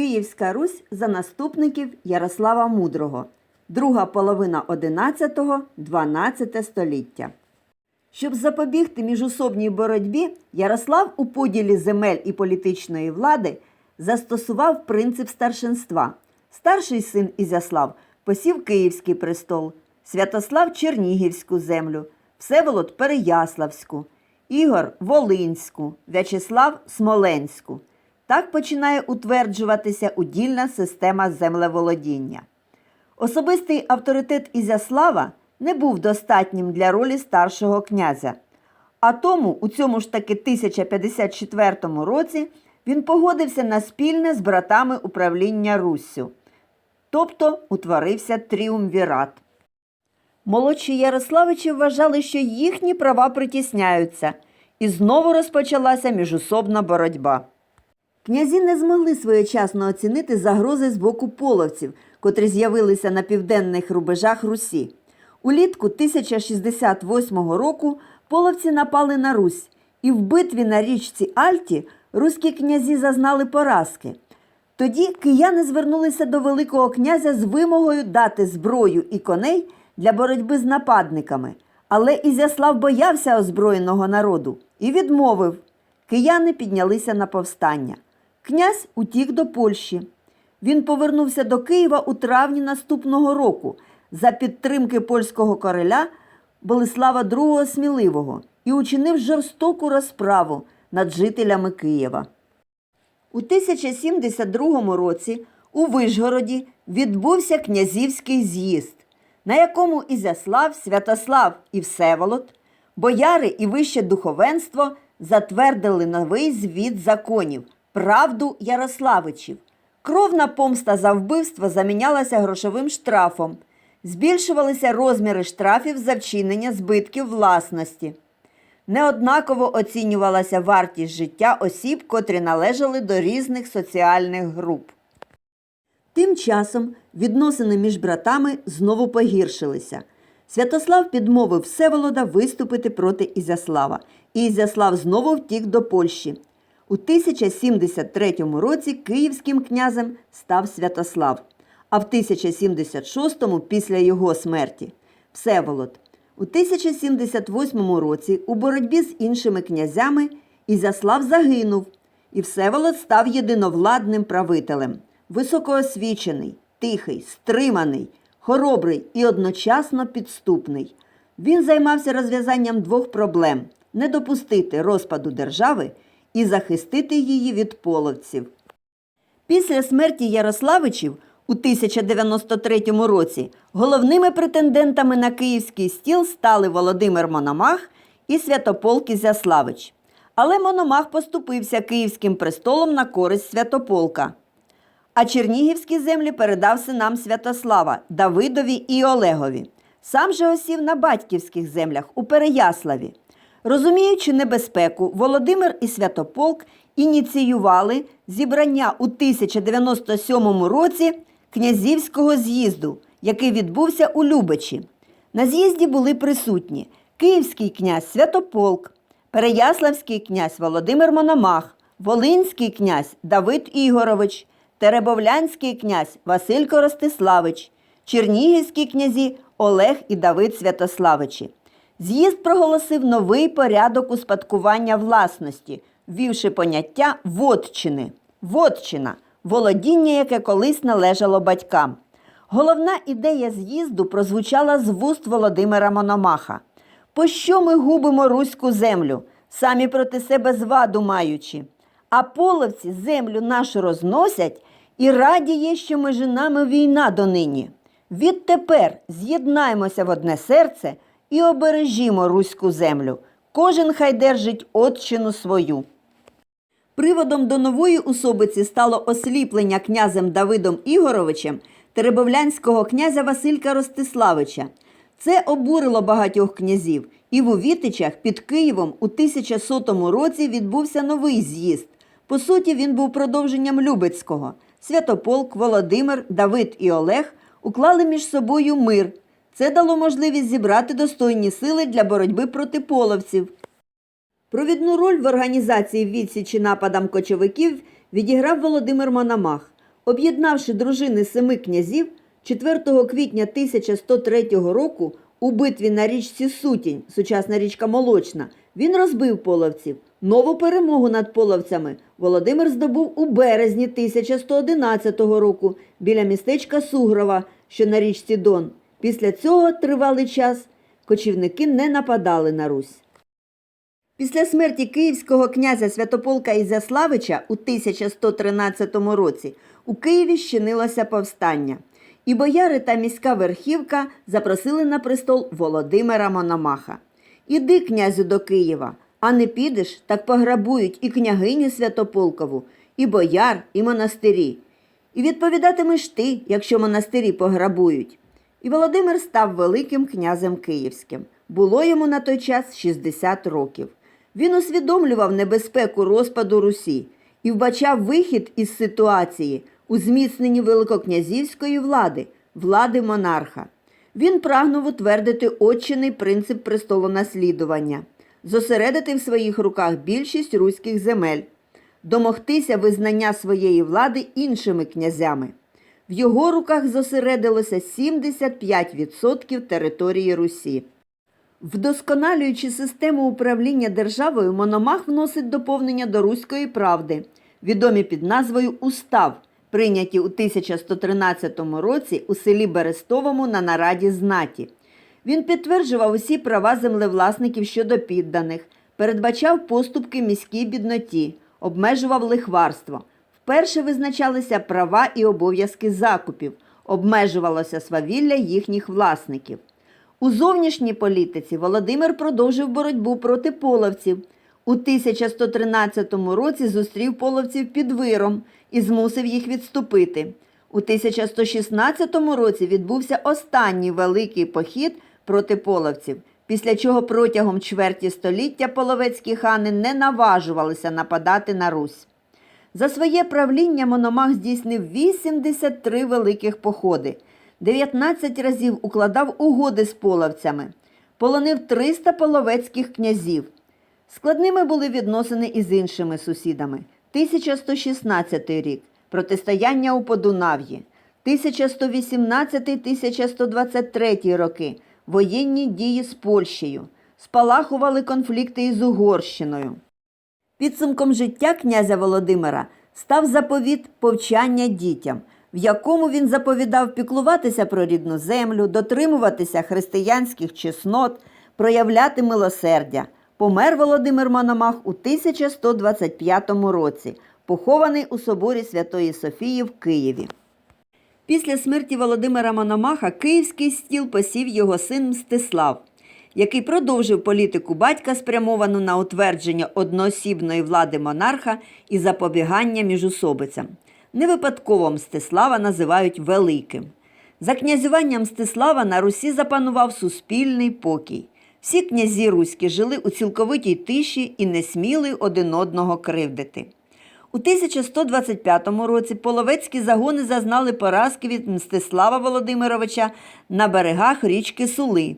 Київська Русь за наступників Ярослава Мудрого. Друга половина 11-12 століття. Щоб запобігти міжусобній боротьбі, Ярослав у поділі земель і політичної влади застосував принцип старшинства. Старший син Ізяслав посів Київський престол, Святослав Чернігівську землю, Всеволод Переяславську, Ігор Волинську, В'ячеслав Смоленську. Так починає утверджуватися удільна система землеволодіння. Особистий авторитет Ізяслава не був достатнім для ролі старшого князя. А тому у цьому ж таки 1054 році він погодився на спільне з братами управління Руссю, тобто утворився тріумвірат. Молодші Ярославичі вважали, що їхні права притісняються, і знову розпочалася міжусобна боротьба. Князі не змогли своєчасно оцінити загрози з боку половців, котрі з'явилися на південних рубежах Русі. Улітку 1068 року половці напали на Русь, і в битві на річці Альті руські князі зазнали поразки. Тоді кияни звернулися до Великого князя з вимогою дати зброю і коней для боротьби з нападниками. Але Ізяслав боявся озброєного народу і відмовив. Кияни піднялися на повстання. Князь утік до Польщі. Він повернувся до Києва у травні наступного року за підтримки польського короля Болеслава II Сміливого і учинив жорстоку розправу над жителями Києва. У 1072 році у Вишгороді відбувся князівський з'їзд, на якому Ізяслав, Святослав і Всеволод, бояри і вище духовенство затвердили новий звіт законів правду Ярославичів. Кровна помста за вбивство замінялася грошовим штрафом, збільшувалися розміри штрафів за вчинення збитків власності. Неоднаково оцінювалася вартість життя осіб, котрі належали до різних соціальних груп. Тим часом відносини між братами знову погіршилися. Святослав підмовив Всеволода виступити проти Ізяслава, і Ізяслав знову втік до Польщі. У 1073 році київським князем став Святослав, а в 1076 після його смерті Всеволод. У 1078 році у боротьбі з іншими князями Ізяслав загинув, і Всеволод став єдиновладним правителем, високоосвічений, тихий, стриманий, хоробрий і одночасно підступний. Він займався розв'язанням двох проблем не допустити розпаду держави і захистити її від половців. Після смерті Ярославичів у 1093 році головними претендентами на київський стіл стали Володимир Мономах і Святополк Ізяславич. Але Мономах поступився київським престолом на користь Святополка. А чернігівські землі передав синам Святослава Давидові і Олегові. Сам же осів на батьківських землях у Переяславі. Розуміючи небезпеку, Володимир і Святополк ініціювали зібрання у 1097 році князівського з'їзду, який відбувся у Любичі. На з'їзді були присутні Київський князь Святополк, Переяславський князь Володимир Мономах, Волинський князь Давид Ігорович, Теребовлянський князь Василь Коростиславич, Чернігівські князі Олег і Давид Святославичі. З'їзд проголосив новий порядок успадкування власності, ввівши поняття вотчини. Вотчина володіння, яке колись належало батькам. Головна ідея з'їзду прозвучала з вуст Володимира Мономаха. Пощо ми губимо руську землю, самі проти себе зваду маючи? А половці землю нашу розносять і раді є, що між нами війна донині. Відтепер з'єднаймося в одне серце і обережімо руську землю. Кожен хай держить отчину свою. Приводом до нової усобиці стало осліплення князем Давидом Ігоровичем теребовлянського князя Василька Ростиславича. Це обурило багатьох князів, і в Увітичах під Києвом у 1100 році відбувся новий з'їзд. По суті, він був продовженням Любецького. Святополк, Володимир, Давид і Олег уклали між собою мир. Це дало можливість зібрати достойні сили для боротьби проти половців. Провідну роль в організації відсічі нападам кочовиків відіграв Володимир Мономах. Об'єднавши дружини семи князів, 4 квітня 1103 року у битві на річці Сутінь, сучасна річка Молочна, він розбив половців. Нову перемогу над половцями Володимир здобув у березні 1111 року біля містечка Сугрова, що на річці Дон. Після цього тривалий час кочівники не нападали на Русь. Після смерті київського князя Святополка Ізяславича у 1113 році у Києві щинилося повстання, і бояри та міська верхівка запросили на престол Володимира Мономаха. Іди, князю, до Києва, а не підеш, так пограбують і княгиню Святополкову, і бояр, і монастирі. І відповідатимеш ти, якщо монастирі пограбують. І Володимир став Великим князем Київським. Було йому на той час 60 років. Він усвідомлював небезпеку розпаду Русі і вбачав вихід із ситуації у зміцненні великокнязівської влади, влади монарха. Він прагнув утвердити отчиний принцип престолонаслідування, зосередити в своїх руках більшість руських земель, домогтися визнання своєї влади іншими князями. В його руках зосередилося 75% території Русі. Вдосконалюючи систему управління державою, Мономах вносить доповнення до Руської правди, відомі під назвою Устав, прийняті у 1113 році у селі Берестовому на нараді знаті. Він підтверджував усі права землевласників щодо підданих, передбачав поступки міській бідноті, обмежував лихварство. Вперше визначалися права і обов'язки закупів, обмежувалося свавілля їхніх власників. У зовнішній політиці Володимир продовжив боротьбу проти половців. У 1113 році зустрів половців під виром і змусив їх відступити. У 1116 році відбувся останній великий похід проти половців, після чого протягом чверті століття половецькі хани не наважувалися нападати на Русь. За своє правління Мономах здійснив 83 великих походи, 19 разів укладав угоди з половцями, полонив 300 половецьких князів. Складними були відносини із іншими сусідами. 1116 рік протистояння у Подунав'ї, 1118-1123 роки воєнні дії з Польщею, спалахували конфлікти із Угорщиною. Підсумком життя князя Володимира став заповіт повчання дітям, в якому він заповідав піклуватися про рідну землю, дотримуватися християнських чеснот, проявляти милосердя. Помер Володимир Мономах у 1125 році, похований у соборі Святої Софії в Києві. Після смерті Володимира Мономаха київський стіл посів його син Мстислав, який продовжив політику батька, спрямовану на утвердження одноосібної влади монарха і запобігання міжусобицям. Невипадково Мстислава називають великим. За князюванням Мстислава на Русі запанував суспільний покій. Всі князі руські жили у цілковитій тиші і не сміли один одного кривдити. У 1125 році половецькі загони зазнали поразки від Мстислава Володимировича на берегах річки Сули.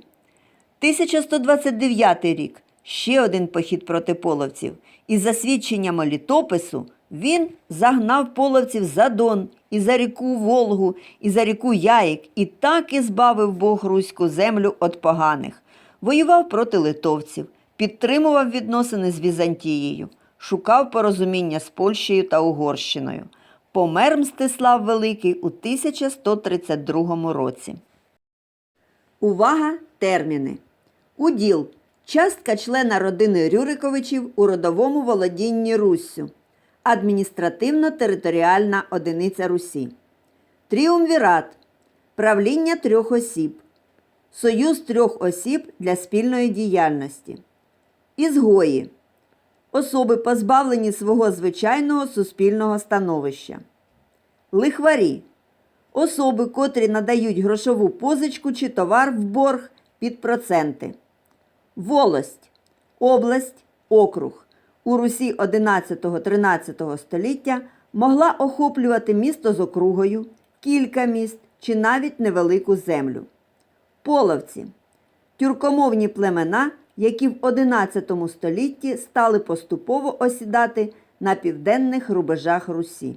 1129 рік ще один похід проти половців. І за свідченнями літопису він загнав половців за Дон, і за ріку Волгу, і за ріку Яїк, і так і збавив Бог руську землю від поганих. Воював проти литовців, підтримував відносини з Візантією, шукав порозуміння з Польщею та Угорщиною. Помер Мстислав Великий у 1132 році. Увага! Терміни. Уділ. Частка члена родини Рюриковичів у родовому володінні Руссю. Адміністративно-територіальна одиниця Русі. Тріумвірат. Правління трьох осіб. Союз трьох осіб для спільної діяльності. Ізгої. Особи, позбавлені свого звичайного суспільного становища. Лихварі. Особи, котрі надають грошову позичку чи товар в борг під проценти. Волость область, округ у Русі 11-13 століття могла охоплювати місто з округою, кілька міст чи навіть невелику землю. Половці тюркомовні племена, які в 11 столітті стали поступово осідати на південних рубежах Русі.